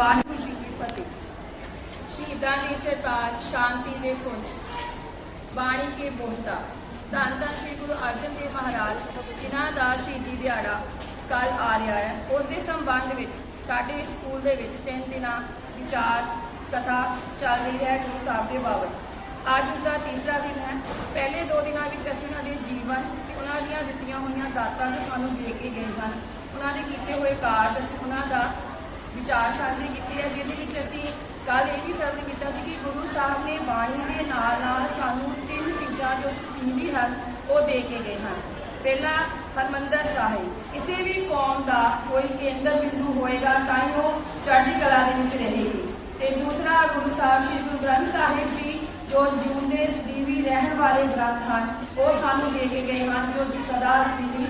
ਵਾਹਿਗੁਰੂ ਜੀ ਕੀ ਫਤਿਹ। ਸ਼ਹੀਦਾਂ ਦੀ ਸਰਤਾਜ, ਸ਼ਾਂਤੀ ਦੇ ਪੁੰਜ, ਬਾਣੀ ਕੇ ਬੋਹਤਾ ਧੰਨ ਧੰਨ ਸ਼੍ਰੀ ਗੁਰੂ ਅਰਜਨ ਦੇਵ ਮਹਾਰਾਜ, ਜਿਨ੍ਹਾਂ ਦਾ ਸ਼ਹੀਦੀ ਦਿਹਾੜਾ ਕੱਲ ਆ ਰਿਹਾ ਹੈ। ਉਸ ਦੇ ਸੰਬੰਧ ਵਿੱਚ, ਸਾਡੇ ਸਕੂਲ ਦੇ ਵਿੱਚ ਤਿੰਨ ਦਿਨਾਂ ਵਿਚਾਰ ਕਥਾ ਚੱਲ ਰਹੀ ਹੈ ਗੁਰੂ ਸਾਹਿਬ ਦੇ ਬਾਬਤ। ਅੱਜ ਉਸ ਦਾ ਤੀਸਰਾ ਦਿਨ ਹੈ। ਪਹਿਲੇ ਦੋ ਦਿਨਾਂ ਵਿੱਚ ਅਸੀਂ ਉਹਨਾਂ ਦੇ ਜੀਵਨ ਤੇ ਉਹਨਾਂ ਦੀਆਂ ਦਿੱਤੀਆਂ ਹੋਈਆਂ ਦਾਤਾਂ ਜੋ ਸਾਨੂੰ ਦੇ ਕੇ ਗਏ ਹਨ। ਉਹਨਾਂ ਦੇ ਕੀਤੇ ਹੋਏ ਕਾਰਜ ਅਸੀਂ ਉਹਨਾਂ ਦਾ ਵਿਚਾਰ ਸਾਂਝੇ ਕੀਤੇ ਆ, ਜਿਹਦੇ ਵਿੱਚ ਅਸੀਂ ਕੱਲ ਇਹ ਵੀ ਸਰਵ ਕੀਤਾ ਸੀ ਕਿ ਗੁਰੂ ਸਾਹਿਬ ਨੇ ਬਾਣੀ ਦੇ ਨਾਲ ਨਾਲ ਸਾਨੂੰ ਤਿੰਨ ਚੀਜ਼ਾਂ ਜੋ ਕੀਮਤੀ ਹਨ, ਉਹ ਦੇ ਕੇ ਗਏ ਹਨ। ਪਹਿਲਾ, ਹਰਮੰਦਰ ਸਾਹਿਬ। ਕਿਸੇ ਵੀ ਕੌਮ ਦਾ ਕੋਈ ਕੇਂਦਰ ਬਿੰਦੂ ਹੋਏਗਾ, ਤਾਂ ਹੀ ਉਹ ਚੜ੍ਹਦੀ ਕਲਾ ਦੇ ਵਿੱਚ ਰਹੇਗੀ। ਤੇ ਦੂਸਰਾ, ਗੁਰੂ ਸਾਹਿਬ ਸ੍ਰੀ ਗੁਰੂ ਗ੍ਰੰਥ ਸਾਹਿਬ ਜੀ, ਜੋ ਜਿਉਂਦੇ ਸਦੀਵੀ ਰਹਿਣ ਵਾਲੇ ਗ੍ਰੰਥ ਹਨ, ਉਹ ਸਾਨੂੰ ਦੇ ਕੇ ਗਏ ਹਨ, ਜੋ ਸਦਾ ਸਦੀਵੀ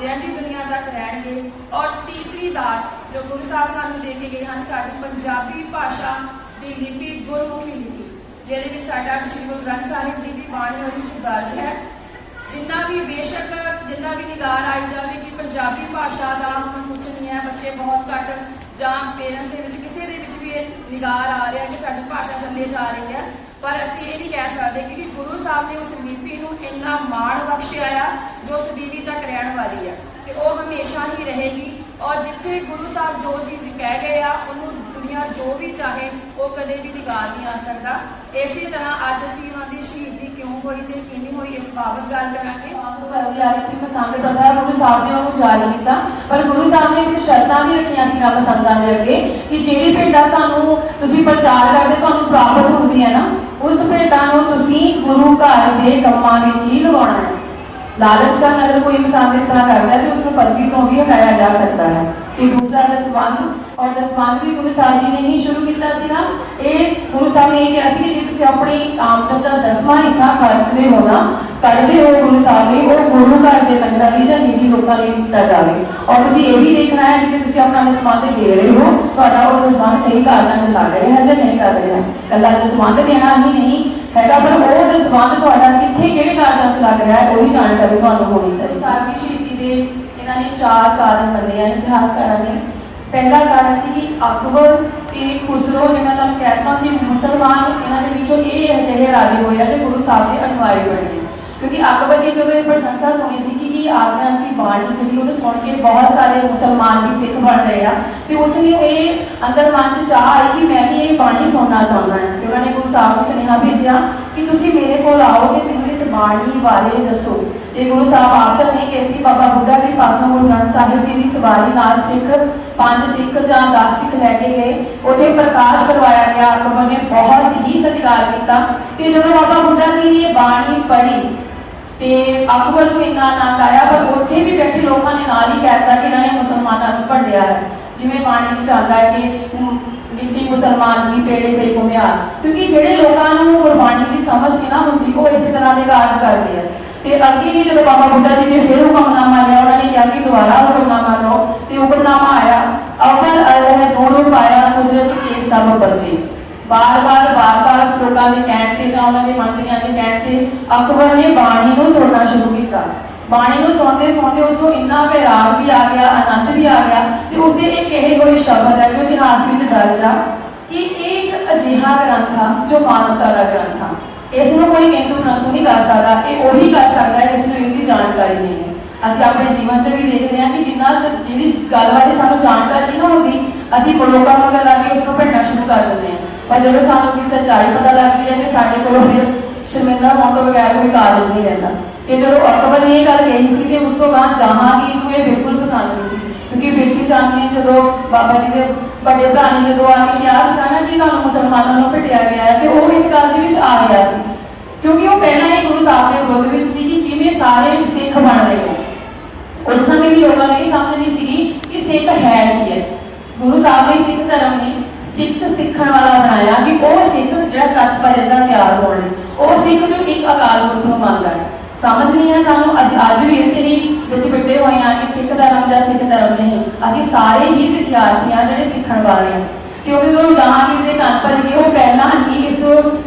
ਰਹਿੰਦੀ ਦੁਨੀਆ ਤੱਕ ਰਹਿਣਗੇ। ਔਰ ਤੀਸਰੀ ਦਾਤ ਜੋ ਗੁਰੂ ਸਾਹਿਬ ਸਾਨੂੰ ਦੇ ਕੇ ਗਏ ਹਨ, ਸਾਡੀ ਪੰਜਾਬੀ ਭਾਸ਼ਾ ਦੀ ਲਿਪੀ ਗੁਰਮੁਖੀ ਲਿਪੀ ਜਿਹਦੇ ਵਿੱਚ ਸਾਡਾ ਸ੍ਰੀ ਗੁਰੂ ਗ੍ਰੰਥ ਸਾਹਿਬ ਜੀ ਦੀ ਬਾਣੀ ਉਹਦੇ ਵਿੱਚ ਦਰਜ ਹੈ। ਜਿੰਨਾ ਵੀ ਬੇਸ਼ੱਕ, ਜਿੰਨਾ ਵੀ ਨਿਗਾਰ ਆਈ ਜਾਵੇ ਕਿ ਪੰਜਾਬੀ ਭਾਸ਼ਾ ਦਾ ਹੁਣ ਕੁਝ ਨਹੀਂ ਹੈ, ਬੱਚੇ ਬਹੁਤ ਘੱਟ ਜਾਂ ਪੇਰੈਂਟਸ ਦੇ ਵਿੱਚ ਕਿਸੇ ਦੇ ਵਿੱਚ ਵੀ ਇਹ ਨਿਗਾਰ ਆ ਰਿਹਾ ਕਿ ਸਾਡੀ ਭਾਸ਼ਾ ਥੱਲੇ ਜਾ ਰਹੀ ਹੈ। ਪਰ ਅਸੀਂ ਇਹ ਨਹੀਂ ਕਹਿ ਸਕਦੇ ਕਿ ਗੁਰੂ ਸਾਹਿਬ ਨੇ ਉਸ ਲਿਪੀ ਨੂੰ ਇੰਨਾ ਮਾਣ ਬਖਸ਼ਿਆ ਆ, ਜੋ ਸਦੀਵੀ ਤੱਕ ਰਹਿਣ ਵਾਲੀ ਹੈ। ਤੇ ਉਹ ਹਮੇਸ਼ਾ ਹੀ ਰਹੇਗੀ। ਔਰ ਜਿੱਥੇ ਗੁਰੂ ਸਾਹਿਬ ਜੋ ਚੀਜ਼ ਕਹਿ ਗਏ ਆ, ਉਹਨੂੰ ਦੁਨੀਆ ਜੋ ਵੀ ਚਾਹੇ, ਉਹ ਕਦੇ ਵੀ ਨਿਗਾਰ ਨਹੀਂ ਆ ਸਕਦਾ। ਇਸੇ ਤਰ੍ਹਾਂ ਅੱਜ ਅਸੀਂ ਉਹਨਾਂ ਦੀ ਸ਼ਹੀਦੀ ਕਿਉਂ ਹੋਈ ਤੇ ਕਿਵੇਂ ਹੋਈ, ਇਸ ਬਾਬਤ ਗੱਲ ਕਰਾਂਗੇ। ਚੱਲਦੀ ਆ ਰਹੀ ਸੀ ਪਸੰਦ ਪ੍ਰਥਾ ਗੁਰੂ ਸਾਹਿਬ ਨੇ ਉਹਨੂੰ ਜਾਰੀ ਕੀਤਾ। ਪਰ ਗੁਰੂ ਸਾਹਿਬ ਨੇ ਵਿੱਚ ਸ਼ਰਤਾਂ ਵੀ ਰੱਖੀਆਂ ਸੀ ਪਸੰਦਾਂ ਦੇ ਅੱਗੇ, ਕਿ ਜਿਹੜੀ ਭੇਟਾ ਸਾਨੂੰ ਤੁਸੀਂ ਪ੍ਰਚਾਰ ਕਰਦੇ, ਤੁਹਾਨੂੰ ਪ੍ਰਾਪਤ ਹੁੰਦੀ ਹੈ ਨਾ, ਉਸ ਭੇਟਾ ਨੂੰ ਤੁਸੀਂ ਗੁਰੂ ਘਰ ਦੇ ਕੰਮਾਂ ਵਿੱਚ ਹੀ ਲਗਾਉਣਾ ਹੈ। ਲਾਲਚ ਕਰਨ ਅਗਰ ਕੋਈ ਇਨਸਾਨ ਇਸ ਤਰ੍ਹਾਂ ਕਰਦਾ ਹੈ ਤੇ ਉਸ ਨੂੰ ਪਦਵੀ ਤੋਂ ਵੀ ਹਟਾਇਆ ਜਾ ਸਕਦਾ ਹੈ। ਤੇ ਦੂਸਰਾ ਦਸਵੰਧ ਔਰ ਦਸਵੰਧ ਵੀ ਗੁਰੂ ਸਾਹਿਬ ਜੀ ਨੇ ਹੀ ਸ਼ੁਰੂ ਕੀਤਾ ਸੀ ਨਾ। ਇਹ ਗੁਰੂ ਸਾਹਿਬ ਨੇ ਕਿਹਾ ਸੀ ਕਿ ਜੇ ਤੁਸੀਂ ਆਪਣੀ ਆਮਦਨ ਦਾ ਦਸਵਾਂ ਹਿੱਸਾ ਖਰਚਦੇ ਹੋ ਨਾ ਕਰਦੇ ਹੋ ਗੁਰੂ ਸਾਹਿਬ ਨੇ ਉਹ ਗੁਰੂ ਘਰ ਦੇ ਲੰਗਰਾਂ ਲਈ ਜਾਂ ਨਿੱਜੀ ਲੋਕਾਂ ਲਈ ਕੀਤਾ ਜਾਵੇ। ਔਰ ਤੁਸੀਂ ਇਹ ਵੀ ਦੇਖਣਾ ਹੈ ਕਿ ਤੁਸੀਂ ਆਪਣਾ ਦਸਵੰਧ ਦੇ ਰਹੇ ਹੋ, ਤੁਹਾਡਾ ਉਹ ਦਸਵੰਧ ਸਹੀ ਕਾਰਜਾਂ 'ਚ ਲੱਗ ਰਿਹਾ ਹੈ ਜਾਂ ਨਹੀਂ ਲੱਗ ਰਿਹਾ ਕੱਲਾ ਦਸਵੰਧ ਦੇਣਾ ਹੀ ਨਹੀਂ ਹੈਗਾ, ਪਰ ਉਹ ਦਸਵੰਧ ਤੁਹਾਡਾ ਕਿੱਥੇ, ਕਿਹੜੇ ਕਾਰਜਾਂ 'ਚ ਲੱਗ ਰਿਹਾ ਹੈ, ਉਹ ਵੀ ਜਾਣਕਾਰੀ ਤੁਹਾਨੂੰ ਹੋਣੀ ਚਾਹੀਦੀ ਸਾਹਿਬ ਸ਼ਹੀਦੀ ਦੇ ਇਹਨਾਂ ਨੇ ਚਾਰ ਕਾਰਨ ਮੰਨੇ ਆ ਇਤਿਹਾਸਕਾਰਾਂ ਨੇ। ਪਹਿਲਾ ਕਾਰਨ ਸੀ ਕਿ ਅਕਬਰ ਤੇ ਖੁਸਰੋ ਜਿਵੇਂ ਤੁਹਾਨੂੰ ਕਹਿਤਾ ਕਿ ਮੁਸਲਮਾਨ, ਇਹਨਾਂ ਦੇ ਵਿੱਚੋਂ ਇਹ ਅਜਿਹੇ ਰਾਜੇ ਹੋਏ ਆ, ਜੇ ਗੁਰੂ ਸਾਹਿਬ ਦੇ ਅਨੁਆਈ ਬਣੇ ਕਿਉਂਕਿ ਅਕਬਰ ਦੀ ਜਦੋਂ ਇਹ ਪ੍ਰਸ਼ੰਸਾ ਸੁਣੀ ਸੀ ਕਿ ਆਗਿਆ ਦੀ ਬਾਣੀ ਜਿਹੜੀ ਉਹਨੂੰ ਸੁਣ ਕੇ ਬਹੁਤ ਸਾਰੇ ਮੁਸਲਮਾਨ ਵੀ ਸਿੱਖ ਬਣ ਰਹੇ ਆ ਤੇ ਉਸ ਨੇ ਇਹ ਅੰਦਰ ਮਨ ਚ ਚਾਹ ਆਈ ਕਿ ਮੈਂ ਵੀ ਇਹ ਬਾਣੀ ਸੁਣਨਾ ਚਾਹੁੰਦਾ ਹਾਂ। ਤੇ ਉਹਨਾਂ ਨੇ ਗੁਰੂ ਸਾਹਿਬ ਨੂੰ ਸੁਨੇਹਾ ਭੇਜਿਆ ਕਿ ਤੁਸੀਂ ਮੇਰੇ ਕੋਲ ਆਓ ਤੇ ਮੈਨੂੰ ਇਸ ਬਾਣੀ ਬਾਰੇ ਦੱਸੋ। ਤੇ ਗੁਰੂ ਸਾਹਿਬ ਆਪ ਤਾਂ ਨਹੀਂ ਕਹੇ ਸੀ, ਬਾਬਾ ਬੁੱਢਾ ਜੀ ਪਾਸੋਂ ਗੁਰੂ ਗ੍ਰੰਥ ਸਾਹਿਬ ਜੀ ਦੀ ਸਵਾਰੀ ਨਾਲ ਸਿੱਖ, ਪੰਜ ਸਿੱਖ ਜਾਂ 10 ਸਿੱਖ ਲੈ ਕੇ ਗਏ। ਉੱਥੇ ਪ੍ਰਕਾਸ਼ ਕਰਵਾਇਆ ਗਿਆ ਅਕਬਰ ਨੇ ਬਹੁਤ ਹੀ ਸਤਿਕਾਰ ਕੀਤਾ। ਤੇ ਜਦੋਂ ਬਾਬਾ ਬੁੱਢਾ ਜੀ ਨੇ ਇਹ ਬਾਣੀ ਪੜ੍ਹੀ ਤੇ ਅਕਬਰ ਨੂੰ ਇੰਨਾ ਆਨੰਦ ਆਇਆ ਪਰ ਉੱਥੇ ਵੀ ਬੈਠੇ ਲੋਕਾਂ ਨੇ ਨਾਲ ਹੀ ਕਹਿਤਾ ਕਿ ਇਹਨਾਂ ਨੇ ਮੁਸਲਮਾਨਾਂ ਨੂੰ ਭੰਡਿਆ ਹੈ। ਜਿਵੇਂ ਬਾਣੀ ਵਿੱਚ ਆਉਂਦਾ ਹੈ ਕਿ ਮਿੱਟੀ ਮੁਸਲਮਾਨ ਦੀ ਪੇੜੇ ਪੇ ਘੁਮਿਆ। ਕਿਉਂਕਿ ਜਿਹੜੇ ਲੋਕਾਂ ਨੂੰ ਗੁਰਬਾਣੀ ਦੀ ਸਮਝ ਨਹੀਂ ਨਾ ਹੁੰਦੀ, ਉਹ ਇਸੇ ਤਰ੍ਹਾਂ ਦੇ ਕਾਰਜ ਕਰਦੇ ਆ। ਤੇ ਅੱਗੇ ਵੀ ਜਦੋਂ ਬਾਬਾ ਬੁੱਢਾ ਜੀ ਨੇ ਫਿਰ ਹੁਕਮਨਾਮਾ ਲਿਆ, ਉਹਨਾਂ ਨੇ ਕਿਹਾ ਕਿ ਦੁਬਾਰਾ ਹੁਕਮਨਾਮਾ ਲਓ। ਤੇ ਹੁਕਮਨਾਮਾ ਆਇਆ, ਅਵਲ ਅਲਹ ਨੂਰ ਪਾਇਆ ਕੁਦਰਤ ਕੇ ਸਭ ਬੰਦੇ ਬਾਰ-ਬਾਰ ਬਾਰ-ਬਾਰ ਲੋਕਾਂ ਦੇ ਕਹਿਣ ਤੇ ਜਾਂ ਉਹਨਾਂ ਦੇ ਮੰਤਰੀਆਂ ਦੇ ਕਹਿਣ ਤੇ ਅਕਬਰ ਨੇ ਬਾਣੀ ਨੂੰ ਸੁਣਨਾ ਸ਼ੁਰੂ ਕੀਤਾ। ਬਾਣੀ ਨੂੰ ਸੁਣਦੇ ਸੁਣਦੇ ਉਸ ਨੂੰ ਇੰਨਾ ਵਿਰਾਗ ਵੀ ਆ ਗਿਆ, ਆਨੰਦ ਵੀ ਆ ਗਿਆ ਤੇ ਉਸ ਦੇ ਇੱਕ ਇਹ ਹੋਈ ਸ਼ਬਦ ਹੈ ਜੋ ਇਤਿਹਾਸ ਵਿੱਚ ਦਰਜ ਆ ਕਿ ਇਹ ਇੱਕ ਅਜਿਹਾ ਗ੍ਰੰਥ ਆ ਜੋ ਮਾਨਵਤਾ ਦਾ ਗ੍ਰੰਥ ਆ। ਇਸ ਨੂੰ ਕੋਈ ਕਿੰਤੂ ਪ੍ਰੰਤੂ ਨਹੀਂ ਕਰ ਸਕਦਾ, ਇਹ ਉਹੀ ਕਰ ਸਕਦਾ ਜਿਸ ਨੂੰ ਇਸ ਦੀ ਜਾਣਕਾਰੀ ਨਹੀਂ ਹੈ। ਅਸੀਂ ਆਪਣੇ ਜੀਵਨ 'ਚ ਵੀ ਦੇਖਦੇ ਹਾਂ ਕਿ ਜਿੰਨਾ ਸ- ਜਿਹਦੀ ਗੱਲ ਬਾਰੇ ਸਾਨੂੰ ਜਾਣਕਾਰੀ ਨਹੀਂ ਨਾ ਹੁੰਦੀ, ਅਸੀਂ ਲੋਕਾਂ ਮਗਰ ਲਾ ਕੇ ਉਸ ਨੂੰ ਭੰਡਣਾ ਸ਼ੁਰੂ ਕਰ ਦਿੰਦੇ ਹਾਂ। ਪਰ ਜਦੋਂ ਸਾਨੂੰ ਦੀ ਸੱਚਾਈ ਪਤਾ ਲੱਗਦੀ ਹੈ ਕਿ ਸਾਡੇ ਕੋਲ ਫਿਰ ਸ਼ਰਮਿੰਦਾ ਹੋਣ ਤੋਂ ਬਗੈਰ ਕੋਈ ਕਾਰਜ ਨਹੀਂ ਰਹਿੰਦਾ। ਤੇ ਜਦੋਂ ਅਕਬਰ ਨੇ ਇਹ ਗੱਲ ਕਹੀ ਸੀ ਤੇ ਉਸ ਤੋਂ ਬਾਅਦ ਜਹਾਂਗੀਰ ਨੂੰ ਇਹ ਬਿਲਕੁਲ ਪਸੰਦ ਨਹੀਂ ਸੀ। ਕਿਉਂਕਿ ਬੇਟੀ ਚੰਦ ਨੇ ਜਦੋਂ ਬਾਬਾ ਜੀ ਦੇ ਵੱਡੇ ਭਰਾ ਨੇ ਜਦੋਂ ਆ ਕੇ ਕਿਹਾ ਸੀ ਨਾ ਕਿ ਤੁਹਾਨੂੰ ਮੁਸਲਮਾਨਾਂ ਨੂੰ ਭਟਿਆ ਗਿਆ ਹੈ, ਤੇ ਉਹ ਇਸ ਗੱਲ ਦੇ ਵਿੱਚ ਆ ਗਿਆ ਸੀ। ਕਿਉਂਕਿ ਉਹ ਪਹਿਲਾਂ ਹੀ ਗੁਰੂ ਸਾਹਿਬ ਦੇ ਵਿਰੋਧ ਵਿੱਚ ਸੀ ਕਿ ਕਿਵੇਂ ਸਾਰੇ ਸਿੱਖ ਬਣ ਰਹੇ ਹੋ ਉਸ ਸਮੇਂ ਵੀ ਲੋਕਾਂ ਨੂੰ ਇਹ ਸਮਝ ਨਹੀਂ ਸੀਗੀ ਕਿ ਸਿੱਖ ਹੈ ਕੀ ਹੈ। ਗੁਰੂ ਸਾਹਿਬ ਨੇ ਸਿੱਖ ਧਰਮ ਨੇ ਸਿੱਖ ਸਿੱਖਣ ਵਾਲਾ ਬਣਾਇਆ ਕਿ ਉਹ ਸਿੱਖ ਜਿਹੜਾ ਤੱਤ ਪਰਦਾ ਤਿਆਰ ਹੋਣ ਲਈ, ਉਹ ਸਿੱਖ ਜੋ ਇੱਕ ਅਕਾਲ ਪੁਰਖ ਨੂੰ ਮੰਨਦਾ ਹੈ। ਸਮਝ ਨਹੀਂ ਹੈ ਸਾਨੂੰ, ਅਸੀਂ ਅੱਜ ਵੀ ਇਸੇ ਹੀ ਵਿੱਚ ਬਿੱਟੇ ਹੋਏ ਹਾਂ ਕਿ ਸਿੱਖ ਧਰਮ ਜਾਂ ਸਿੱਖ ਧਰਮ ਨਹੀਂ। ਅਸੀਂ ਸਾਰੇ ਹੀ ਸਿੱਖਿਆਰਥੀ ਹਾਂ ਜਿਹੜੇ ਸਿੱਖਣ ਵਾਲੇ ਹਾਂ। ਕਿਉਂਕਿ ਜਦੋਂ ਜਹਾਂਗੀਰ ਦੇ ਕੰਨ ਪਰ ਗਏ ਉਹ ਪਹਿਲਾਂ ਹੀ ਇਸ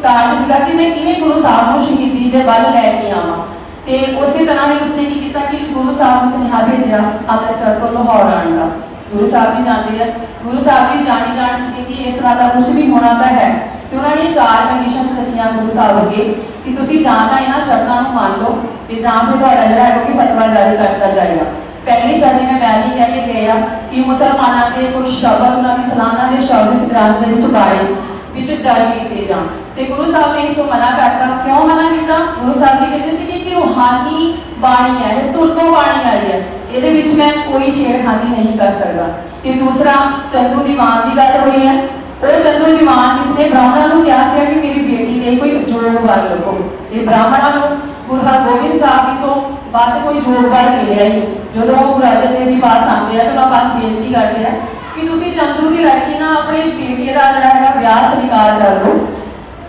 ਕਾਰਜ ਸੀਗਾ ਕਿ ਮੈਂ ਕਿਵੇਂ ਗੁਰੂ ਸਾਹਿਬ ਨੂੰ ਸ਼ਹੀਦੀ ਦੇ ਵੱਲ ਲੈ ਕੇ ਆਵਾਂ। ਤੇ ਉਸੇ ਤਰ੍ਹਾਂ ਹੀ ਉਸਨੇ ਕੀ ਕੀਤਾ ਕਿ ਗੁਰੂ ਸਾਹਿਬ ਨੂੰ ਸੁਨੇਹਾ ਭੇਜਿਆ ਅੰਮ੍ਰਿਤਸਰ ਤੋਂ ਲਾਹੌਰ ਆਉਣ ਦਾ। ਗੁਰੂ ਸਾਹਿਬ ਜੀ ਜਾਣਦੇ ਆ। ਗੁਰੂ ਸਾਹਿਬ ਜੀ ਜਾਣੀ ਜਾਣ ਸੀ ਕਿ ਇਸ ਤਰ੍ਹਾਂ ਦਾ ਕੁਝ ਵੀ ਹੋਣਾ ਤਾਂ ਹੈ। ਤੇ ਉਹਨਾਂ ਨੇ ਚਾਰ ਕੰਡੀਸ਼ਨਸ ਰੱਖੀਆਂ ਗੁਰੂ ਸਾਹਿਬ ਅੱਗੇ ਕਿ ਤੁਸੀਂ ਜਾਂ ਤਾਂ ਇਹਨਾਂ ਸ਼ਰਤਾਂ ਨੂੰ ਮੰਨ ਲਓ ਤੇ ਜਾਂ ਫਿਰ ਤੁਹਾਡਾ ਜਿਹੜਾ ਹੈ ਕਿ ਫਤਵਾ ਜਾਰੀ ਕਰਤਾ ਜਾਏਗਾ। ਪਹਿਲੀ ਸ਼ਰਤ ਜਿਵੇਂ ਮੈਂ ਵੀ ਕਹਿ ਕੇ ਗਏ ਆ ਕਿ ਮੁਸਲਮਾਨਾਂ ਦੇ ਕੋਈ ਸ਼ਬਦ ਉਹਨਾਂ ਦੀ ਸਲਾਨਾ ਦੇ ਸ਼ਬਦ ਇਸ ਦੇ ਵਿੱਚ ਬਾਰੇ ਵਿੱਚ ਦਰਜ ਕੀਤੇ ਜਾਣ। ਤੇ ਗੁਰੂ ਸਾਹਿਬ ਨੇ ਇਸ ਤੋਂ ਮਨਾ ਕਰਤਾ। ਕਿਉਂ ਮਨਾ ਕੀਤਾ? ਗੁਰੂ ਸਾਹਿਬ ਜੀ ਕਹਿੰਦੇ ਸੀ ਕਿ ਰੂਹਾਨੀ ਬਾਣੀ ਹੈ, ਇਹ ਤੁਰ ਤੋਂ ਬਾਣੀ ਆਈ ਹੈ। ਇਹਦੇ ਵਿੱਚ ਮੈਂ ਕੋਈ ਛੇੜਖਾਨੀ ਨਹੀਂ ਕਰ ਸਕਦਾ। ਤੇ ਦੂਸਰਾ, ਚੰਦੂ ਦੀਵਾਨ ਦੀ ਗੱਲ ਹੋਈ ਹੈ। ਉਹ ਚੰਦੂ ਦੀਵਾਨ ਜਿਸਨੇ ਬ੍ਰਾਹਮਣਾਂ ਨੂੰ ਕਿਹਾ ਸੀ ਕਿ ਮੇਰੀ ਬੇਟੀ ਲਈ ਕੋਈ ਜੋਗ ਵਰ ਲੱਭੋ ਇਹ ਬ੍ਰਾਹਮਣਾਂ ਨੂੰ ਗੁਰੂ ਹਰਗੋਬਿੰਦ ਸਾਹਿਬ ਜੀ ਤੋਂ ਬਾਅਦ ਕੋਈ ਜੋਗ ਵਰ ਮਿਲਿਆ ਹੀ ਜਦੋਂ ਉਹ ਗੁਰੂ ਅਰਜਨ ਦੇਵ ਜੀ ਪਾਸ ਆਉਂਦੇ ਆ, ਤਾਂ ਉਹਨਾਂ ਪਾਸ ਬੇਨਤੀ ਕਰਦੇ ਆ ਕਿ ਤੁਸੀਂ ਚੰਦੂ ਦੀ ਲੜਕੀ ਨਾਲ ਆਪਣੇ ਬੇਟੇ ਦਾ ਜਿਹੜਾ ਹੈਗਾ ਵਿਆਹ ਸਵੀਕਾਰ ਕਰ ਲਓ।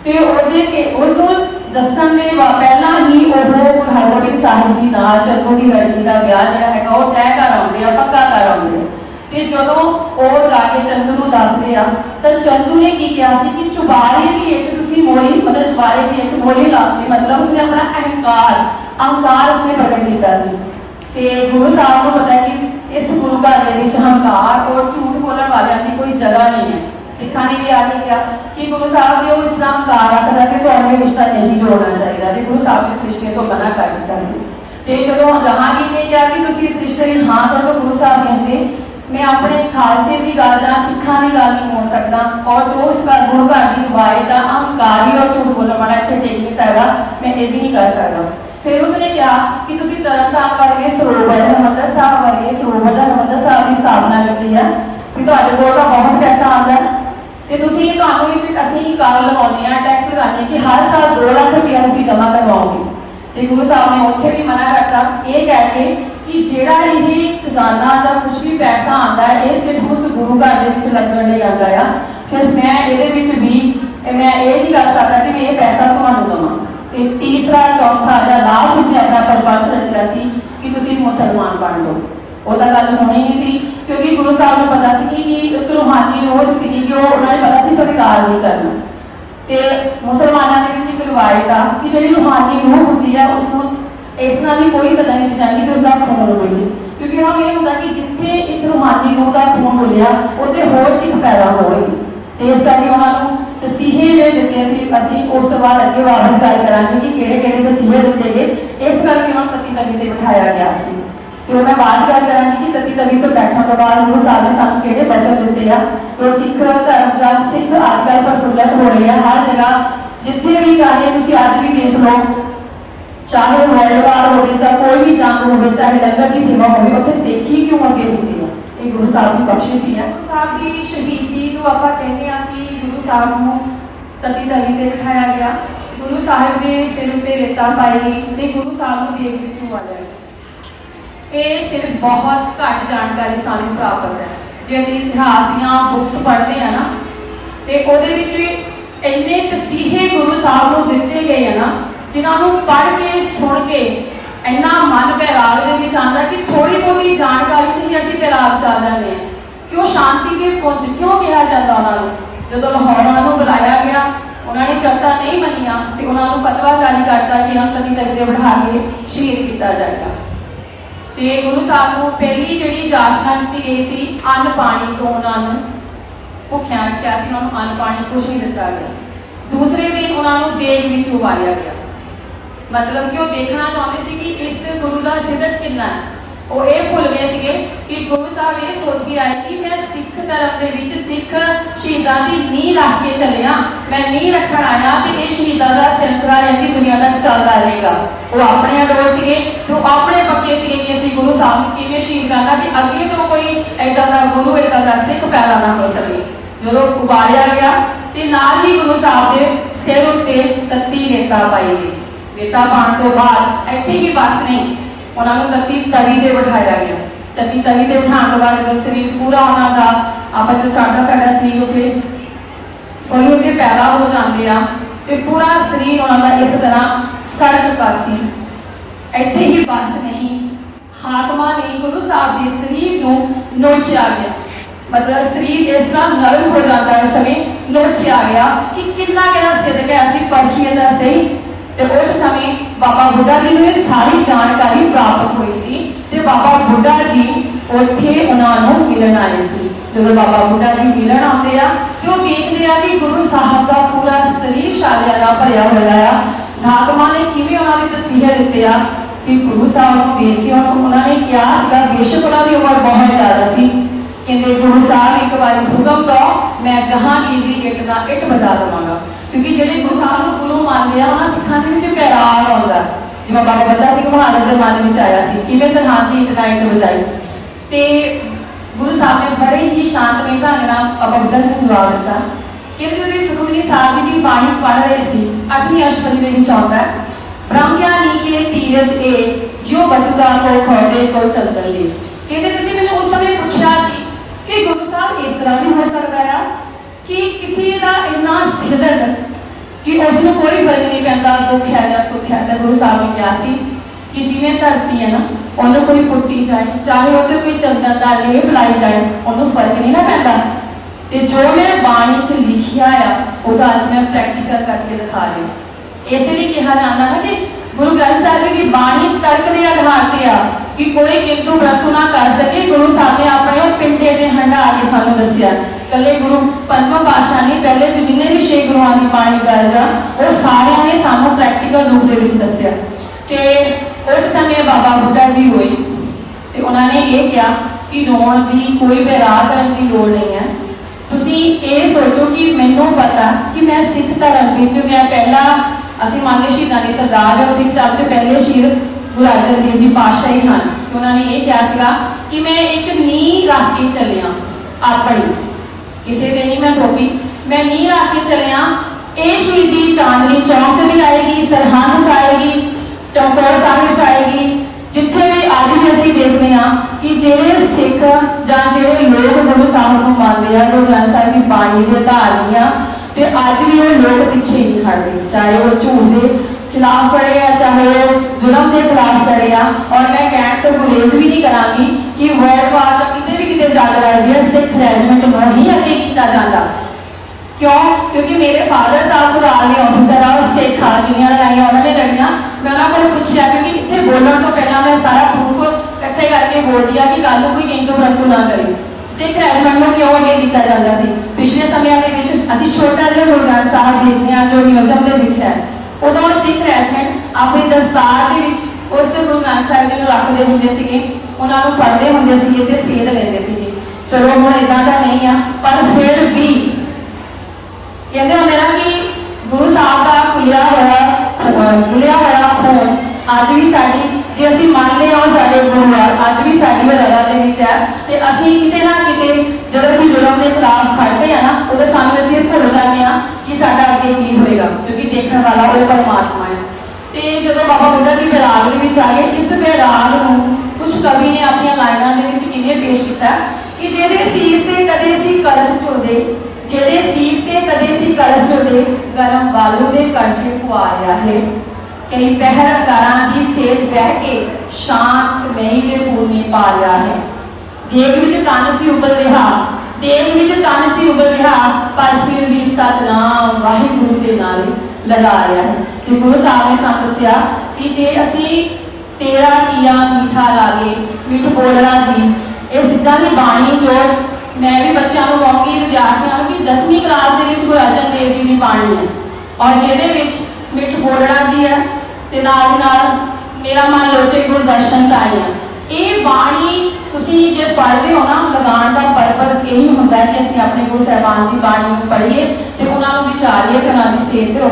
ਤੇ ਉਸਦੇ ਕਿ ਉਹਨੂੰ ਦੱਸਣ ਦੇ ਪਹਿਲਾਂ ਹੀ ਉਹ ਹਰਗੋਬਿੰਦ ਸਾਹਿਬ ਜੀ ਨਾਲ ਚੰਦੂ ਦੀ ਲੜਕੀ ਦਾ ਵਿਆਹ ਜਿਹੜਾ ਹੈਗਾ, ਉਹ ਤੈਅ ਕਰ ਆਉਂਦੇ ਆ, ਪੱਕਾ ਕਰ ਆਉਂਦੇ ਆ। ਤੇ ਜਦੋਂ ਉਹ ਜਾ ਕੇ ਚੰਦੂ ਨੂੰ ਦੱਸਦੇ ਆ, ਤਾਂ ਚੰਦੂ ਨੇ ਕੀ ਕਿਹਾ ਸੀ ਕਿ ਚੁਬਾਰੇ ਦੀ ਇੱਕ ਤੁਸੀਂ ਮੋਰੀ ਮਤਲਬ ਚੁਬਾਰੇ ਦੀ ਇੱਕ ਮੋਰੀ ਲਾਉਣੀ ਮਤਲਬ ਉਸਨੇ ਆਪਣਾ ਅਹੰਕਾਰ ਅਹੰਕਾਰ ਉਸਨੇ ਪ੍ਰਗਟ ਕੀਤਾ ਸੀ। ਤੇ ਗੁਰੂ ਸਾਹਿਬ ਨੂੰ ਪਤਾ ਕਿ ਇਸ ਗੁਰੂ ਘਰ ਦੇ ਵਿੱਚ ਹੰਕਾਰ ਔਰ ਝੂਠ ਬੋਲਣ ਵਾਲਿਆਂ ਦੀ ਕੋਈ ਜਗ੍ਹਾ ਨਹੀਂ ਹੈ। ਸਿੱਖਾਂ ਨੇ ਵੀ ਆ ਕਿਹਾ ਕਿ ਗੁਰੂ ਸਾਹਿਬ ਜੀ ਉਹ ਇਸਲਾਮ ਕਾਰ ਰੱਖਦਾ ਕਿ ਤੁਹਾਨੂੰ ਰਿਸ਼ਤਾ ਨਹੀਂ ਜੋੜਨਾ ਚਾਹੀਦਾ ਤੇ ਗੁਰੂ ਸਾਹਿਬ ਨੇ ਇਸ ਰਿਸ਼ਤੇ ਤੋਂ ਮਨਾ ਕਰ ਦਿੱਤਾ ਸੀ। ਤੇ ਜਦੋਂ ਜਹਾਂਗੀਰ ਨੇ ਕਿਹਾ ਕਿ ਤੁਸੀਂ ਇਸ ਰਿਸ਼ਤੇ ਦੀ ਹਾਂ ਕਰੋ ਗੁਰੂ ਸਾਹਿਬ ਕਹਿੰਦੇ, ਮੈਂ ਆਪਣੇ ਖਾਲਸੇ ਦੀ ਗੱਲ ਜਾਂ ਸਿੱਖਾਂ ਦੀ ਗੱਲ ਨਹੀਂ ਮੋੜ ਸਕਦਾ ਔਰ ਜੋ ਉਸ ਘਰ, ਗੁਰੂ ਘਰ ਦੀ ਰਵਾਇਤ ਆ ਅਹੰਕਾਰੀ ਔਰ ਝੂਠ ਬੋਲਣ ਵਾਲਾ ਇੱਥੇ ਟਿਕ ਨਹੀਂ ਸਕਦਾ, ਮੈਂ ਇਹ ਵੀ ਨਹੀਂ ਕਰ ਸਕਦਾ। ਫਿਰ ਉਸਨੇ ਕਿਹਾ ਕਿ ਤੁਸੀਂ ਤਰਨਤਾਰਨ ਵਰਗੇ ਸਰੋਵਰ, ਹਰਮੰਦਰ ਸਾਹਿਬ ਵਰਗੇ ਸਰੋਵਰ ਜਾਂ ਹਰਮੰਦਰ ਸਾਹਿਬ ਦੀ ਸਥਾਪਨਾ ਕੀਤੀ ਹੈ। ਕਿ ਤੁਹਾਡੇ ਕੋਲ ਤਾਂ ਬਹੁਤ ਪੈਸਾ ਆਉਂਦਾ ਹੈ। ਤੇ ਤੁਸੀਂ ਤੁਹਾਨੂੰ ਇੱਕ ਅਸੀਂ ਕਰ ਲਗਾਉਂਦੇ ਆ ਟੈਕਸ ਲਗਾਉਂਦੇ ਕਿ ਹਰ ਸਾਲ 2 ਲੱਖ ਰੁਪਇਆ ਤੁਸੀਂ ਜਮ੍ਹਾਂ ਕਰਵਾਓਗੇ। ਤੇ ਗੁਰੂ ਸਾਹਿਬ ਨੇ ਉੱਥੇ ਵੀ ਮਨਾ ਕਰਤਾ, ਇਹ ਕਹਿ ਕੇ ਕਿ ਜਿਹੜਾ ਇਹ ਖਜ਼ਾਨਾ ਜਾਂ ਕੁਝ ਵੀ ਪੈਸਾ ਆਉਂਦਾ ਇਹ ਸਿਰਫ ਉਸ ਗੁਰੂ ਘਰ ਦੇ ਵਿੱਚ ਲੱਗਣ ਲਈ ਆਉਂਦਾ ਆ। ਸਿਰਫ ਮੈਂ ਇਹਦੇ ਵਿੱਚ ਵੀ ਮੈਂ ਇਹ ਨਹੀਂ ਕਰ ਸਕਦਾ ਕਿ ਮੈਂ ਇਹ ਪੈਸਾ ਤੁਹਾਨੂੰ ਦਵਾਂ। ਤੇ ਤੀਸਰਾ, ਚੌਥਾ ਜਾਂ ਲਾਸਟ ਉਸਨੇ ਆਪਣਾ ਪਰਪੰਚ ਰਚਿਆ ਸੀ ਕਿ ਤੁਸੀਂ ਮੁਸਲਮਾਨ ਬਣ ਜਾਓ। ਉਹ ਤਾਂ ਗੱਲ ਹੋਣੀ ਨਹੀਂ ਸੀ। ਕਿਉਂਕਿ ਗੁਰੂ ਸਾਹਿਬ ਨੂੰ ਪਤਾ ਸੀ ਕਿ ਇੱਕ ਰੂਹਾਨੀ ਰੋਧ ਸੀ ਕਿ ਉਹ ਉਹਨਾਂ ਨੇ ਪਤਾ ਸੀ ਸਵੀਕਾਰ ਨਹੀਂ ਕਰਨਾ। ਤੇ ਮੁਸਲਮਾਨਾਂ ਦੇ ਵਿੱਚ ਇੱਕ ਰਵਾਇਤ ਆ ਕਿ ਜਿਹੜੀ ਰੂਹਾਨੀ ਰੂਹ ਹੁੰਦੀ ਆ ਉਸ ਨੂੰ ਇਸ ਨਾਲ ਦੀ ਕੋਈ ਸਜ਼ਾ ਨਹੀਂ ਦਿੱਤੀ ਜਾਂਦੀ ਕਿ ਉਸ ਦਾ ਖੂਨ ਡੁੱਲੇ ਕਿਉਂਕਿ ਉਹਨਾਂ ਨੂੰ ਇਹ ਹੁੰਦਾ ਕਿ ਜਿੱਥੇ ਇਸ ਰੂਹਾਨੀ ਰੂਹ ਦਾ ਖੂਨ ਡੁੱਲਿਆ ਉੱਥੇ ਹੋਰ ਸਿੱਖ ਪੈਦਾ ਹੋਣਗੇ। ਤੇ ਇਸ ਕਰਕੇ ਉਹਨਾਂ ਨੂੰ ਤਸੀਹੇ ਜਿਹੜੇ ਦਿੱਤੇ ਸੀ, ਅਸੀਂ ਉਸ ਤੋਂ ਬਾਅਦ ਅੱਗੇ ਵਾਪਸ ਗੱਲ ਕਰਾਂਗੇ ਕਿ ਕਿਹੜੇ ਕਿਹੜੇ ਤਸੀਹੇ ਦਿੱਤੇ ਗਏ। ਇਸ ਕਰਕੇ ਉਹਨਾਂ ਨੂੰ ਤਤੀ ਤਵੀ ਤੇ ਬਿਠਾਇਆ ਗਿਆ ਸੀ। ਤੇ ਉਹ ਮੈਂ ਬਾਅਦ ਗੱਲ ਕਰਾਂਗੀ ਕਿ ਤਤੀ ਤਵੀ ਤੋਂ ਬੈਠਣ ਤੋਂ ਬਾਅਦ ਗੁਰੂ ਸਾਹਿਬ ਨੇ ਸਾਨੂੰ ਕਿਹੜੇ ਬਚਨ ਦਿੱਤੇ ਆ। ਜੋ ਸਿੱਖ ਧਰਮ ਜਾਂ ਸਿੱਖ ਅੱਜ ਕੱਲ੍ਹ ਪ੍ਰਫੁੱਲਤ ਹੋ ਰਹੇ ਆ। ਹਰ ਜਗ੍ਹਾ ਜਿੱਥੇ ਵੀ ਚਾਹੇ ਤੁਸੀਂ ਅੱਜ ਵੀ ਦੇਖ ਲਓ, ਚਾਹੇ ਵਰਲਡ ਵਾਰ ਹੋਵੇ ਜਾਂ ਕੋਈ ਵੀ ਜੰਗ ਹੋਵੇ, ਚਾਹੇ ਲੰਗਰ ਦੀ ਸੇਵਾ ਹੋਵੇ, ਉੱਥੇ ਸਿੱਖ ਹੀ ਕਿਉਂ ਅੱਗੇ ਹੁੰਦੀ ਹੈ ਇਹ ਗੁਰੂ ਸਾਹਿਬ ਦੀ ਬਖਸ਼ਿਸ਼ ਹੀ ਹੈ ਗੁਰੂ ਸਾਹਿਬ ਦੀ ਸ਼ਹੀਦੀ ਨੂੰ ਆਪਾਂ ਕਹਿੰਦੇ ਆ ਕਿ ਗੁਰੂ ਸਾਹਿਬ ਨੂੰ ਤਤੀ ਤਵੀ ਤੇ ਬਿਠਾਇਆ ਗਿਆ। ਗੁਰੂ ਸਾਹਿਬ ਦੇ ਸਿਰ ਉੱਤੇ ਰੇਤਾ ਪਾਈ ਗਈ ਤੇ ਗੁਰੂ ਸਾਹਿਬ ਨੂੰ ਦੇਖ ਵਿੱਚ ਉਵਾਲਿਆ ਗਿਆ। ਇਹ ਸਿਰਫ ਬਹੁਤ ਘੱਟ ਜਾਣਕਾਰੀ ਸਾਨੂੰ ਪ੍ਰਾਪਤ ਹੈ। ਜੇ ਅਸੀਂ ਇਤਿਹਾਸ ਦੀਆਂ ਬੁੱਕਸ ਪੜ੍ਹਦੇ ਆ ਨਾ, ਤੇ ਉਹਦੇ ਵਿੱਚ ਇੰਨੇ ਤਸੀਹੇ ਗੁਰੂ ਸਾਹਿਬ ਨੂੰ ਦਿੱਤੇ ਗਏ ਆ ਨਾ, ਜਿਨ੍ਹਾਂ ਨੂੰ ਪੜ੍ਹ ਕੇ, ਸੁਣ ਕੇ ਇੰਨਾ ਮਨ ਬੈਰਾਗ ਦੇ ਵਿੱਚ ਆਉਂਦਾ ਕਿ ਥੋੜੀ ਬਹੁਤੀ ਜਾਣਕਾਰੀ 'ਚ ਹੀ ਅਸੀਂ ਬੈਰਾਗ 'ਚ ਆ ਜਾਂਦੇ ਹਾਂ। ਕਿਉਂ ਸ਼ਾਂਤੀ ਦੇ ਪੁੰਜ ਕਿਉਂ ਕਿਹਾ ਜਾਂਦਾ ਉਹਨਾਂ ਨੂੰ? ਜਦੋਂ ਲਾਹੌਰ ਉਹਨਾਂ ਨੂੰ ਬੁਲਾਇਆ ਗਿਆ, ਉਹਨਾਂ ਨੇ ਸ਼ਰਤਾਂ ਨਹੀਂ ਮੰਨੀਆਂ ਤੇ ਉਹਨਾਂ ਨੂੰ ਫਤਵਾ ਜਾਰੀ ਕਰਤਾ ਕਿ ਹਮ ਕਦੀ ਤੱਕ ਦੇ ਬਿਠਾ ਕੇ ਸ਼ਹੀਦ ਕੀਤਾ ਜਾਏਗਾ। ਤੇ ਗੁਰੂ ਸਾਹਿਬ ਨੂੰ ਪਹਿਲੀ ਜਿਹੜੀ ਜਾਚਨਾ ਦਿੱਤੀ ਗਈ ਸੀ, ਅੰਨ ਪਾਣੀ ਤੋਂ ਉਹਨਾਂ ਨੂੰ ਭੁੱਖਿਆ ਰੱਖਿਆ ਸੀ, ਉਹਨਾਂ ਨੂੰ ਅੰਨ ਪਾਣੀ ਕੁਛ ਨਹੀਂ ਦਿੱਤਾ ਗਿਆ। ਦੂਸਰੇ ਦਿਨ ਉਹਨਾਂ ਨੂੰ ਦੇਗ ਵਿੱਚ ਉਬਾਲਿਆ ਗਿਆ। ਮਤਲਬ ਕਿ ਉਹ ਦੇਖਣਾ ਚਾਹੁੰਦੇ ਸੀ ਕਿ ਇਸ ਗੁਰੂ ਦਾ ਸਿਦਕ ਕਿੰਨਾ ਹੈ। ਉਹ ਇਹ ਭੁੱਲ ਗਏ ਸੀਗੇ ਕਿ ਗੁਰੂ ਸਾਹਿਬ ਇਹ ਸੋਚ ਕੇ ਆਏ ਕਿ ਮੈਂ ਸਿੱਖ ਧਰਮ ਦੇ ਵਿੱਚ ਸਿੱਖ ਸ਼ਹੀਦਾਂ ਦੀ ਨੀਂਹ ਰੱਖ ਕੇ ਚੱਲਿਆ। ਮੈਂ ਨੀਂਹ ਰੱਖਣ ਆਇਆ ਤੇ ਇਹ ਸ਼ਹੀਦਾਂ ਦਾ ਸਿਲਸਿਲਾ ਰਹਿੰਦੀ ਦੁਨੀਆ ਤੱਕ ਚੱਲਦਾ ਰਹੇਗਾ। ਉਹ ਆਪਣੇ ਅਡੋਲ ਸੀਗੇ ਤੇ ਆਪਣੇ ਪੱਕੇ ਸੀਗੇ ਕਿ ਅਸੀਂ ਗੁਰੂ ਸਾਹਿਬ ਨੂੰ ਕਿਵੇਂ ਸ਼ਹੀਦ ਕਰਨਾ ਕਿ ਅੱਗੇ ਤੋਂ ਕੋਈ ਐਦਾਂ ਦਾ ਗੁਰੂ ਐਦਾਂ ਦਾ ਸਿੱਖ ਪੈਦਾ ਨਾ ਹੋ ਸਕੇ। ਜਦੋਂ ਉਬਾਲਿਆ ਗਿਆ ਤੇ ਨਾਲ ਹੀ ਗੁਰੂ ਸਾਹਿਬ ਦੇ ਸਿਰ ਉੱਤੇ ਤੱਤੀ ਰੇਤਾ ਪਾਈ ਗਈ। ਰੇਤਾ ਪਾਉਣ ਤੋਂ ਬਾਅਦ ਇੱਥੇ ਹੀ ਬਸ ਨਹੀਂ ਉਹਨਾਂ ਨੂੰ ਤੱਤੀ ਤਵੀ ਤੇ ਬਿਠਾਇਆ ਗਿਆ। ਤੱਤੀ ਤਵੀ ਤੇ ਬਿਠਾਉਣ ਤੋਂ ਬਾਅਦ ਜਦੋਂ ਸਰੀਰ ਪੂਰਾ ਉਹਨਾਂ ਦਾ ਆਪਾਂ ਜੋ ਸਾਡਾ ਸਾਡਾ ਸਰੀਰ ਉਸਲੇ ਫਲਿਓ ਜੇ ਪੈਦਾ ਹੋ ਜਾਂਦੇ ਆ, ਤੇ ਪੂਰਾ ਸਰੀਰ ਉਹਨਾਂ ਦਾ ਇਸ ਤਰ੍ਹਾਂ ਸੜ ਚੁੱਕਾ ਸੀ। ਇੱਥੇ ਹੀ ਬਸ ਨਹੀਂ ਹਾਤਮਾ ਨੇ ਗੁਰੂ ਸਾਹਿਬ ਦੇ ਸਰੀਰ ਨੂੰ ਨੋਚਿਆ ਗਿਆ। ਮਤਲਬ ਸਰੀਰ ਇਸ ਤਰ੍ਹਾਂ ਨਰਮ ਹੋ ਜਾਂਦਾ ਹੈ ਸਮੇਂ, ਨੋਚਿਆ ਗਿਆ ਕਿ ਕਿੰਨਾ ਕਿੰਨਾ ਸਿੱਧਕ ਹੈ ਸੀ ਪਰਖੀਏ ਦਾ ਸਹੀ ਤੇ ਉਸ ਸਮੇਂ ਬਾਬਾ ਬੁੱਢਾ ਜੀ ਨੂੰ ਇਹ ਸਾਰੀ ਜਾਣਕਾਰੀ ਪ੍ਰਾਪਤ ਹੋਈ ਸੀ ਤੇ ਬਾਬਾ ਬੁੱਢਾ ਜੀ ਉੱਥੇ ਉਹਨਾਂ ਨੂੰ ਮਿਲਣ ਆਏ ਸੀ। ਜਦੋਂ ਬਾਬਾ ਬੁੱਢਾ ਜੀ ਮਿਲਣ ਆਉਂਦੇ ਆ ਤੇ ਉਹ ਦੇਖਦੇ ਆ ਕਿ ਗੁਰੂ ਸਾਹਿਬ ਦਾ ਪੂਰਾ ਸਰੀਰ ਛਾਲਿਆਂ ਨਾਲ ਭਰਿਆ ਹੋਇਆ ਆ। ਜਾਤਮਾ ਨੇ ਕਿਵੇਂ ਉਹਨਾਂ ਦੀ ਤਸਵੀਰ ਦਿੱਤੇ ਆ ਕਿ ਗੁਰੂ ਸਾਹਿਬ ਨੂੰ ਦੇਖ ਕੇ ਉਹਨੂੰ ਉਹਨਾਂ ਨੇ ਕਿਹਾ ਸੀਗਾ, ਬੇਸ਼ਕ ਉਹਨਾਂ ਦੀ ਉਮਰ ਬਹੁਤ ਜ਼ਿਆਦਾ ਸੀ। ਕਹਿੰਦੇ ਗੁਰੂ ਸਾਹਿਬ, ਇੱਕ ਵਾਰੀ ਹੁਕਮ ਦੋ, ਮੈਂ ਜਹਾਂਗੀਰ ਦੀ ਇੱਟ ਨਾਲ ਇੱਟ ਵਜਾ ਦੇਵਾਂਗਾ। ਕਿਉਂਕਿ ਜਿਹੜੇ ਗੁਰੂ ਸਾਹਿਬ ਨੂੰ ਗੁਰੂ ਮੰਨਦੇ ਆ, ਉਹਨਾਂ ਸਿੱਖਾਂ ਦੇ ਵਿੱਚ ਪਿਆਰ ਆਉਂਦਾ। ਜਿਵੇਂ ਬਾਬਾ ਬੰਦਾ ਸਿੰਘ ਬਹਾਦਰ ਦੇ ਮਨ ਵਿੱਚ ਆਇਆ ਸੀ, ਕਿਵੇਂ ਸਰਹੰਦ ਦੀ ਇੱਟ ਨਾਲ ਇੱਟ ਵਜਾਈ ਤੇ ਗੁਰੂ ਸਾਹਿਬ ਨੇ ਬੜੇ ਹੀ ਸ਼ਾਂਤਮਈ ਢੰਗ ਨਾਲ ਬਾਬਾ ਬੁੱਢਾ ਜੀ ਜਵਾਬ ਦਿੱਤਾ। ਕਿ ਉਹਦੀ ਸੁਖਮਨੀ ਸਾਹਿਬ ਜੀ ਦੀ ਬਾਣੀ ਪੜ੍ਹ ਰਹੇ ਸੀ, ਅੱਠਵੀਂ ਅਸ਼ਟਪਦੀ ਦੇ ਵਿੱਚ ਆਉਂਦਾ ਹੈ ਬ੍ਰਹਮ ਗਿਆਨੀ ਕੇ ਤੀਰਜ ਏ, ਜਿਉ ਵਸੁਦਾ ਕੋ ਖੋਦੇ ਕੋ ਚੰਦਨ ਲੇ। ਕਹਿੰਦੇ ਤੁਸੀਂ ਮੈਨੂੰ ਉਸ ਸਮੇਂ ਪੁੱਛਿਆ ਸੀ ਕਿ ਗੁਰੂ ਸਾਹਿਬ ਇਸ ਤਰ੍ਹਾਂ ਵੀ ਹੋ ਸਕਦਾ ਆ ਕਿ ਕਿਸੇ ਦਾ ਇੰਨਾ ਸਿਰਦਰਦ ਕਿ ਉਸ ਨੂੰ ਕੋਈ ਫ਼ਰਕ ਨਹੀਂ ਪੈਂਦਾ, ਦੁੱਖ ਹੈ ਜਾਂ ਸੁੱਖ ਹੈ। ਤਾਂ ਗੁਰੂ ਸਾਹਿਬ ਨੇ ਕਿਹਾ ਸੀ ਕਿ ਜਿਵੇਂ ਧਰਤੀ ਹੈ ਨਾ, ਉਹਨੂੰ ਕੋਈ ਪੁੱਟੀ ਜਾਏ, ਚਾਹੇ ਉਹਤੇ ਕੋਈ ਚੰਦਨ ਦਾ ਲੇਪ ਲਾਈ ਜਾਏ, ਉਹਨੂੰ ਫ਼ਰਕ ਨਹੀਂ ਨਾ ਪੈਂਦਾ। ਤੇ ਜੋ ਮੈਂ ਬਾਣੀ 'ਚ ਲਿਖਿਆ ਆ, ਉਹਦਾ ਅੱਜ ਮੈਂ ਪ੍ਰੈਕਟੀਕਲ ਕਰਕੇ ਦਿਖਾ ਰਹੀ ਇਸੇ ਲਈ ਕਿਹਾ ਜਾਂਦਾ ਨਾ ਕਿ ਗੁਰੂ ਗ੍ਰੰਥ ਸਾਹਿਬ ਜੀ ਦੀ ਬਾਣੀ ਤਰਕ ਦੇ ਆਧਾਰ ਤੇ ਆ। ਕਿ ਕੋਈ ਕਿੰਤੂ ਪ੍ਰੰਤੂ ਨਾ ਕਰ ਸਕੇ, ਗੁਰੂ ਸਾਹਿਬ ਨੇ ਆਪਣੇ ਉਹ ਪਿੰਡੇ ਦੇ ਹੰਡਾ ਕੇ ਸਾਨੂੰ ਦੱਸਿਆ। ਕੱਲੇ ਗੁਰੂ ਪੰਜਵਾਂ ਪਾਤਸ਼ਾਹ ਨੇ ਪਹਿਲੇ ਵੀ ਜਿੰਨੇ ਵੀ ਛੇ ਗੁਰੂਆਂ ਦੀ ਬਾਣੀ ਦਰਜ ਆ ਉਹ ਸਾਰਿਆਂ ਨੇ ਸਾਨੂੰ ਪ੍ਰੈਕਟੀਕਲ ਰੂਪ ਦੇ ਵਿੱਚ ਦੱਸਿਆ। ਤੇ ਉਸ ਸਮੇਂ ਬਾਬਾ ਬੁੱਢਾ ਜੀ ਹੋਏ, ਤੇ ਉਹਨਾਂ ਨੇ ਇਹ ਕਿਹਾ ਕਿ ਰੋਣ ਦੀ ਕੋਈ ਬੈਰਾਗ ਕਰਨ ਦੀ ਲੋੜ ਨਹੀਂ ਹੈ। ਤੁਸੀਂ ਇਹ ਸੋਚੋ ਕਿ ਮੈਨੂੰ ਪਤਾ ਕਿ ਮੈਂ ਸਿੱਖ ਧਰਮ ਵਿੱਚ, ਮੈਂ ਪਹਿਲਾ, ਅਸੀਂ ਮੰਨਦੇ ਸ਼ਹੀਦਾਂ ਦੀ ਸਰਦਾਰ ਔਰ ਸਿੱਖ ਧਰਮ 'ਚ ਪਹਿਲੇ ਸ਼ਹੀਦ ਗੁਰੂ ਅਰਜਨ ਦੇਵ ਜੀ ਪਾਤਸ਼ਾਹ ਹੀ ਹਨ। ਉਹਨਾਂ ਨੇ ਇਹ ਕਿਹਾ ਸੀਗਾ ਕਿ ਮੈਂ ਇੱਕ ਨੀਂਹ ਰੱਖ ਕੇ ਚੱਲਿਆ ਆਪਣੀ। ਕਿਸੇ ਦੇ ਨਹੀਂ ਮੈਂ ਥੋਪੀ ਮੈਂ ਨੀਂਹ ਰੱਖ ਕੇ ਚੱਲਿਆ। ਇਹ ਸ਼ਹੀਦੀ ਚਾਂਦਨੀ ਚੌਂਕ 'ਚ ਵੀ ਆਏਗੀ, ਸਰਹੰਦ 'ਚ ਆਏਗੀ, ਚੌਂਕੌਰ ਸਾਹਿਬ 'ਚ ਆਏਗੀ। ਜਿੱਥੇ ਵੀ ਅੱਜ ਵੀ ਅਸੀਂ ਦੇਖਦੇ ਹਾਂ ਕਿ ਜਿਹੜੇ ਸਿੱਖ ਜਾਂ ਜਿਹੜੇ ਲੋਕ ਗੁਰੂ ਸਾਹਿਬ ਨੂੰ ਮੰਨਦੇ ਆ, ਗੁਰੂ ਗ੍ਰੰਥ ਸਾਹਿਬ ਦੀ ਬਾਣੀ ਦੇ ਧਾਰਨੀ ਆ, ਤੇ ਅੱਜ ਵੀ ਉਹ ਲੋਕ ਪਿੱਛੇ ਨਹੀਂ ਹਟਦੇ। ਚਾਹੇ ਉਹ ਝੂਠ ਦੇ ਖਿਲਾਫ ਖੜੇ ਆ, ਚਾਹੇ ਉਹ ਜ਼ੁਲਮ ਦੇ ਖਿਲਾਫ ਖੜੇ ਆ। ਔਰ ਮੈਂ ਕਹਿਣ ਤੋਂ ਗੁਰੇਜ਼ ਵੀ ਨਹੀਂ ਕਰਾਂਗੀ ਕਿ ਵਰਲਡ ਵਾਰ ਜਾਂ ਕਿਤੇ ਵੀ ਕਿਤੇ ਜੰਗ ਲੱਗਦੀ ਹੈ ਸਿੱਖ ਰੈਜੀਮੈਂਟ ਨੂੰ ਹੀ ਅੱਗੇ ਕੀਤਾ ਜਾਂਦਾ। ਕਿਉਂ? ਕਿਉਂਕਿ ਮੇਰੇ ਫਾਦਰ ਸਾਹਿਬ ਖੁਦ ਆਰਮੀ ਆਫੀਸਰ ਆ, ਉਹ ਸਿੱਖ ਆ, ਜਿੰਨੀਆਂ ਲੜਾਈਆਂ ਉਹਨਾਂ ਨੇ ਲੜੀਆਂ। ਮੈਂ ਉਹਨਾਂ ਕੋਲ ਪੁੱਛਿਆ ਕਿਉਂਕਿ ਇੱਥੇ ਬੋਲਣ ਤੋਂ ਪਹਿਲਾਂ ਮੈਂ ਸਾਰਾ ਪ੍ਰੂਫ ਇਕੱਠੇ ਕਰਕੇ ਬੋਲਦੀ ਆ ਕਿ ਕੱਲ ਨੂੰ ਕੋਈ ਕਿੰਤੂ ਪ੍ਰੰਤੂ ਨਾ ਕਰੇ। ਸਿੱਖ ਰੈਜੀਮੈਂਟ ਨੂੰ ਕਿਉਂ ਅੱਗੇ ਕੀਤਾ ਜਾਂਦਾ ਸੀ? ਪਿਛਲੇ ਸਮਿਆਂ ਦੇ ਵਿੱਚ ਅਸੀਂ ਛੋਟਾ ਜਿਹਾ ਗੁਰੂ ਸਾਹਿਬ ਦੇਖਦੇ ਹਾਂ, ਜੋ ਮਿਊਜ਼ੀਅਮ ਦੇ ਵਿੱਚ ਹੈ। ਉਦੋਂ ਸਿੱਖ ਰੈਜੀਮੈਂਟ ਆਪਣੀ ਦਸਤਾਰ ਦੇ ਵਿੱਚ ਉਸ ਗੁਰੂ ਨਾਨਕ ਸਾਹਿਬ ਜੀ ਨੂੰ ਰੱਖਦੇ ਹੁੰਦੇ ਸੀਗੇ। ਉਹਨਾਂ ਨੂੰ ਪੜ੍ਹਦੇ ਹੁੰਦੇ ਸੀਗੇ ਤੇ ਸੇਧ ਲੈਂਦੇ ਸੀਗੇ। ਚਲੋ ਹੁਣ ਇਦਾਂ ਦਾ ਨਹੀਂ ਆ, ਪਰ ਫਿਰ ਵੀ ਕਹਿੰਦੇ ਹੁੰਦੇ ਨਾ ਕਿ ਗੁਰੂ ਸਾਹਿਬ ਦਾ ਖੁੱਲਿਆ ਹੋਇਆ ਖੁੱਲਿਆ ਹੋਇਆ ਖੂਨ ਅੱਜ ਵੀ ਸਾਡੀ ਜੇ ਅਸੀਂ ਮੰਨਦੇ ਹਾਂ ਸਾਡੇ ਗੁਰੂ ਆ ਅੱਜ ਵੀ ਸਾਡੀ ਉਹ ਦੇ ਵਿੱਚ ਹੈ, ਤੇ ਅਸੀਂ ਕਿਤੇ ਨਾ ਕਿਤੇ ਜਦੋਂ ਅਸੀਂ ਜ਼ੁਲਮ ਦੇ ਖਿਲਾਫ ਖੜਦੇ ਆ ਨਾ, ਉਦੋਂ ਸਾਨੂੰ ਅਸੀਂ ਭੁੱਲ ਜਾਂਦੇ ਆ ਕਿ ਸਾਡਾ ਅੱਗੇ ਕੀ ਹੋਏਗਾ, ਕਿਉਂਕਿ ਦੇਖਣ ਵਾਲਾ ਉਹ ਪਰਮਾਤਮਾ ਹੈ। ਤੇ ਜਦੋਂ ਬਾਬਾ ਬੁੱਢਾ ਜੀ ਬੈਰਾਗ ਦੇ ਵਿੱਚ ਆਏ, ਇਸ ਬੈਰਾਗ ਨੂੰ ਕੁਝ ਕਵੀ ਨੇ ਆਪਣੀਆਂ ਲਾਈਨਾਂ ਦੇ ਵਿੱਚ ਕਿਵੇਂ ਪੇਸ਼ ਕੀਤਾ, ਕਿ ਜਿਹਦੇ ਸੀਸ ਤੇ ਕਦੇ ਸੀ ਕਲਸ਼ ਝੁਲਦੇ ਜਿਹਦੇ ਸੀਸ ਤੇ ਕਦੇ ਸੀ ਕਲਸ਼ ਝੁਲਦੇ ਗਰਮ ਬਾਲੂ ਦੇ ਕੜਛੇ ਪੁਆਰਿਆ ਹੈ। ਕਈ ਪਹਿਰਕਾਰਾਂ ਦੀ ਸੇਜ ਬਹਿ ਕੇ ਸ਼ਾਂਤ ਮਈ ਦੇ ਪੂਰਨੀ ਪਾ ਰਿਹਾ ਹੈ। ਦੇਗ ਵਿੱਚ ਤਨ ਸੀ ਉਬਲ ਰਿਹਾ, ਦੇਗ ਵਿੱਚ ਤਨ ਸੀ ਉਬਲ ਰਿਹਾ, ਪਰ ਫਿਰ ਵੀ ਸਤਨਾਮ ਵਾਹਿਗੁਰੂ ਦੇ ਨਾਲ ਲਗਾ ਰਿਹਾ ਹੈ। ਤੇ ਗੁਰੂ ਸਾਹਿਬ ਨੇ ਸਾਨੂੰ ਦੱਸਿਆ ਕਿ ਜੇ ਅਸੀਂ ਤੇਰਾ ਕੀਆ ਮੀਠਾ ਲਾਗੇ, ਮਿੱਠ ਬੋਲਣਾ ਜੀ ਇਹ ਸਿੱਧਾ ਦੀ ਬਾਣੀ ਜੋ ਮੈਂ ਵੀ ਬੱਚਿਆਂ ਨੂੰ ਕਹੂੰਗੀ, ਵਿਦਿਆਰਥੀਆਂ ਨੂੰ ਕਿ 10ਵੀਂ ਕਲਾਸ ਦੇ ਵਿੱਚ ਗੁਰੂ ਅਰਜਨ ਦੇਵ ਜੀ ਦੀ ਬਾਣੀ ਹੈ। ਔਰ ਜਿਹਦੇ ਵਿੱਚ ਮਿੱਠ ਬੋਲਣਾ ਜੀ ਹੈ ਤੇ ਨਾਲ ਦੀ ਨਾਲ ਮੇਰਾ ਮਨ ਲੋਚੇ ਗੁਰਦਰਸ਼ਨ ਧਾਈ ਹੈ ਇਹ ਬਾਣੀ ਤੁਸੀਂ ਜੇ ਪੜ੍ਹਦੇ ਹੋ ਨਾ, ਲਗਾਉਣ ਦਾ ਪਰਪਸ ਇਹੀ ਹੁੰਦਾ ਕਿ ਅਸੀਂ ਆਪਣੇ ਗੁਰੂ ਸਾਹਿਬਾਨ ਦੀ ਬਾਣੀ ਨੂੰ ਪੜ੍ਹੀਏ ਤੇ ਉਹਨਾਂ ਨੂੰ ਵਿਚਾਰੀਏ ਤੇ ਉਹਨਾਂ ਦੀ ਸੇਧ ਤੇ ਹੋ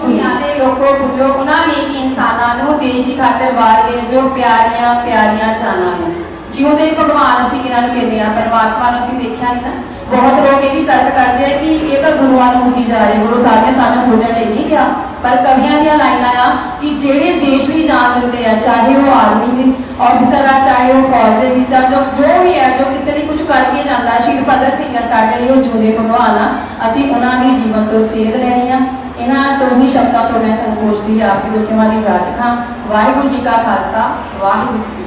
ਦੁਨੀਆ ਦੇ ਲੋਕੋ ਪੁੱਜੋ, ਉਹਨਾਂ ਨੇ ਇਨਸਾਨਾਂ ਨੂੰ ਦੇਸ਼ ਦੀ ਖਾਤਰ ਵਾਰ ਗਏ ਜੋ ਪਿਆਰੀਆਂ ਪਿਆਰੀਆਂ ਜਾਨਾਂ ਨੂੰ। ਜਿਉਂਦੇ ਭਗਵਾਨ ਅਸੀਂ ਕਿਹਨਾਂ ਨੂੰ ਕਹਿੰਦੇ ਆ ਪਰਮਾਤਮਾ ਨੂੰ ਅਸੀਂ ਦੇਖਿਆ ਨਹੀਂ ਨਾ। ਬਹੁਤ ਲੋਕ ਇਹ ਵੀ ਤਰਕ ਕਰਦੇ ਆ ਕਿ ਇਹ ਤਾਂ ਗੁਰੂਆਂ ਨੂੰ ਪੂਜੀ ਜਾ ਰਹੇ ਗੁਰੂ ਸਾਹਿਬ ਨੇ ਸਾਨੂੰ ਪੂਜਣ ਲਈ ਨਹੀਂ ਕਿਹਾ। ਪਰ ਕਵੀਆਂ ਦੀਆਂ ਲਾਈਨਾਂ ਆ ਕਿ ਜਿਹੜੇ ਦੇਸ਼ ਲਈ ਜਾਨ ਦਿੰਦੇ ਆ, ਚਾਹੇ ਉਹ ਆਰਮੀ ਦੇ ਆਫੀਸਰ ਆ, ਚਾਹੇ ਉਹ ਫੌਜ ਦੇ ਵਿੱਚ ਆ, ਜੋ ਜੋ ਵੀ ਹੈ ਜੋ ਕਿਸੇ ਲਈ ਕੁਝ ਕਰਕੇ ਜਾਂਦਾ, ਸ਼ਹੀਦ ਭਗਤ ਸਿੰਘ ਆ ਸਾਡੇ ਲਈ, ਉਹ ਜੂਦੇ ਭਗਵਾਨ ਆ। ਅਸੀਂ ਉਹਨਾਂ ਦੀ ਜੀਵਨ ਤੋਂ ਸੇਧ ਲੈਣੀ ਆ। ਇਹਨਾਂ ਤੋਂ ਹੀ ਸ਼ਬਦਾਂ ਤੋਂ ਮੈਂ ਸੰਕੋਚ ਦੀ ਆਪ ਜੀ ਦੁਖੀਆਂ ਦੀ ਜਾਚ ਖਾਂ ਵਾਹਿਗੁਰੂ ਜੀ ਕਾ ਖਾਲਸਾ, ਵਾਹਿਗੁਰੂ ਜੀ